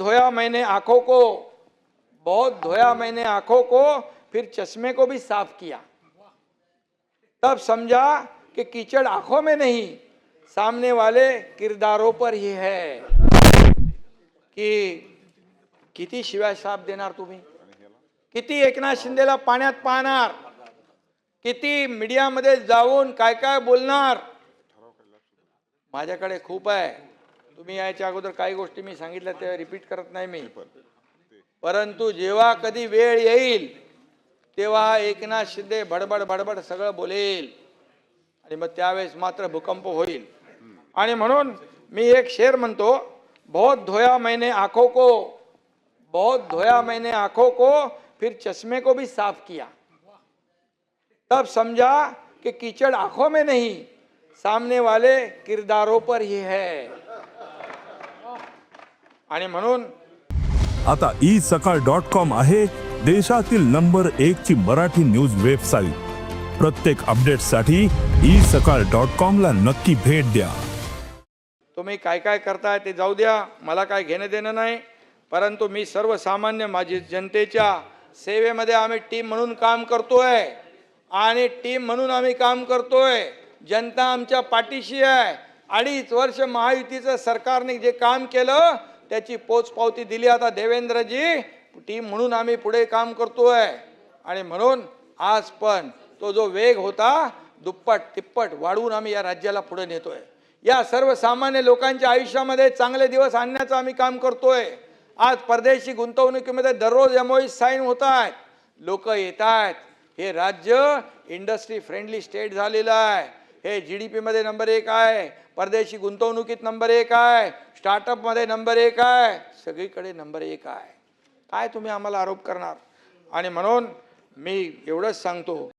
धोया मैंने आंखों को बहुत धोया मैंने आंखों को फिर चश्मे को भी साफ किया। तब समझा कि कीचड़ आंखों में नहीं सामने वाले किरदारों पर ही है। की किती शिवाय साप देणार तुम्ही? किती एकनाथ शिंदेला पाण्यात पाहणार? किती मीडियामध्ये जाऊन काय काय बोलणार? माझ्याकडे खूप आहे. तुम्ही याच्या अगोदर काही गोष्टी मी सांगितल्या त्या रिपीट करत नाही मी. परंतु जेव्हा कधी वेळ येईल तेव्हा एकनाथ शिंदे भडबड भडबड सगळं बोलेल. आणि मग त्यावेळेस मात्र भूकंप होईल. आणि म्हणून मी एक शेर म्हणतो बहुत धोया मैंने आंखों को बहुत धोया मैंने आंखों को फिर चश्मे को भी साफ किया। तब समझा कि कीचड़ आंखों में नहीं सामने वाले किरदारों पर ही है। आणि म्हणून आता ई सकाळ डॉट कॉम आहे देशातील नंबर एक ची मराठी न्यूज वेबसाईट प्रत्येक अपडेटसाठी ई सकाळ डॉट कॉम ला नक्की भेट द्या. तुम्ही काय काय करताय ते जाऊ द्या मला काय घेणं देणं नाही परंतु मी सर्वसामान्य माझी जनतेच्या सेवेमध्ये आम्ही टीम म्हणून काम करतोय. आणि टीम म्हणून आम्ही काम करतोय. जनता आमच्या पाठीशी आहे. अडीच वर्ष महायुतीचं सरकारने जे काम केलं त्याची पोचपावती दिली आता देवेंद्रजी. टीम म्हणून आम्ही पुढे काम करतोय. आणि म्हणून आज पण तो जो वेग होता दुप्पट तिप्पट वाढवून आम्ही या राज्याला पुढे नेतोय. या सर्वसामान्य लोकांच्या आयुष्यामध्ये चांगले दिवस आणण्याचं आम्ही काम करतोय. आज परदेशी गुंतवणुकीमध्ये दररोज एमओई साईन होत आहेत लोक येत आहेत हे राज्य इंडस्ट्री फ्रेंडली स्टेट झालेलं आहे. हे जी डी पीमध्ये नंबर एक आहे. परदेशी गुंतवणुकीत नंबर एक आहे. स्टार्टअपमध्ये नंबर एक आहे. सगळीकडे नंबर एक आहे. काय तुम्ही आम्हाला आरोप करणार? आणि म्हणून मी एवढंच सांगतो.